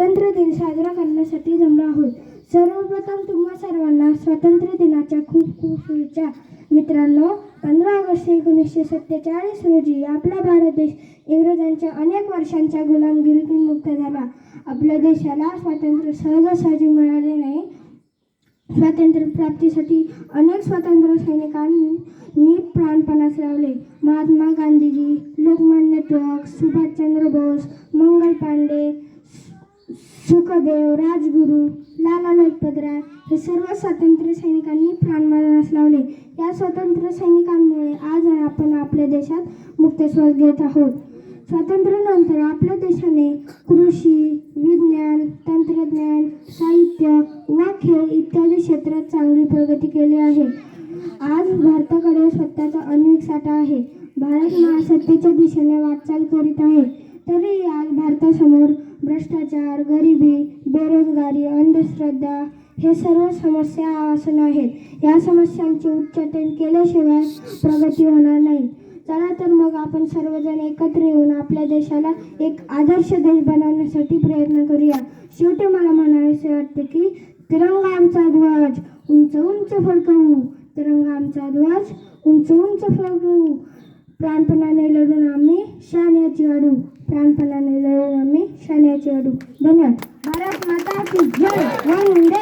स्वातंत्र्य दिन साजरा करण्यासाठी जमलो आहोत. सर्वप्रथम तुम्हा सर्वांना स्वातंत्र्य दिनाच्या खूप खूप शुभेच्छा. मित्रांनो पंधरा ऑगस्ट एकोणीसशे सत्तेचाळीस रोजी आपला भारत देश इंग्रजांच्या अनेक वर्षांच्या गुलामगिरीतून मुक्त झाला. आपल्या देशाला स्वातंत्र्य सहजासहजी मिळाले नाही. स्वातंत्र्य प्राप्तीसाठी अनेक स्वातंत्र्य सैनिकांनी प्राणपणास लावले. महात्मा गांधीजी लोकमान्य टिळक सुभाषचंद्र बोस मंगल पांडे सुखदेव राजगुरू लाला लजपत राय हे सर्व स्वातंत्र्य सैनिकांनी प्राणपणास लावले. या स्वातंत्र्य सैनिकांमुळे आज आपण आपल्या देशात मुक्त श्वास घेत आहोत. स्वातंत्र्यानंतर आपल्या देशाने कृषी विज्ञान तंत्रज्ञान साहित्य व खेळ इत्यादी क्षेत्रात चांगली प्रगती केली आहे. आज भारताकडे स्वतःचा अनेक साठा आहे. भारत महासत्तेच्या दिशेने वाटचाल करीत आहे. तरी आज भारतासमोर भ्रष्टाचार गरिबी बेरोजगारी अंधश्रद्धा हे सर्व समस्या आसन आहेत. या समस्यांचे उच्चाटन केल्याशिवाय प्रगती होणार नाही. चला तर मग आपण सर्वजण एकत्र येऊन आपल्या देशाला एक आदर्श देश बनवण्यासाठी प्रयत्न करूया. शेवटी मला म्हणावेसे वाटते की तिरंगा आमचा ध्वज उंच उंच फडकवू. तिरंगा आमचा ध्वज उंच उंच फडकवू. प्राणपणाने लढून आम्ही చేయడు ప్రాణ ఫలాన్ని నమ్మి శని చేయడు ధన్యవాదాలు. భారత్ మాతాకి జై. వందే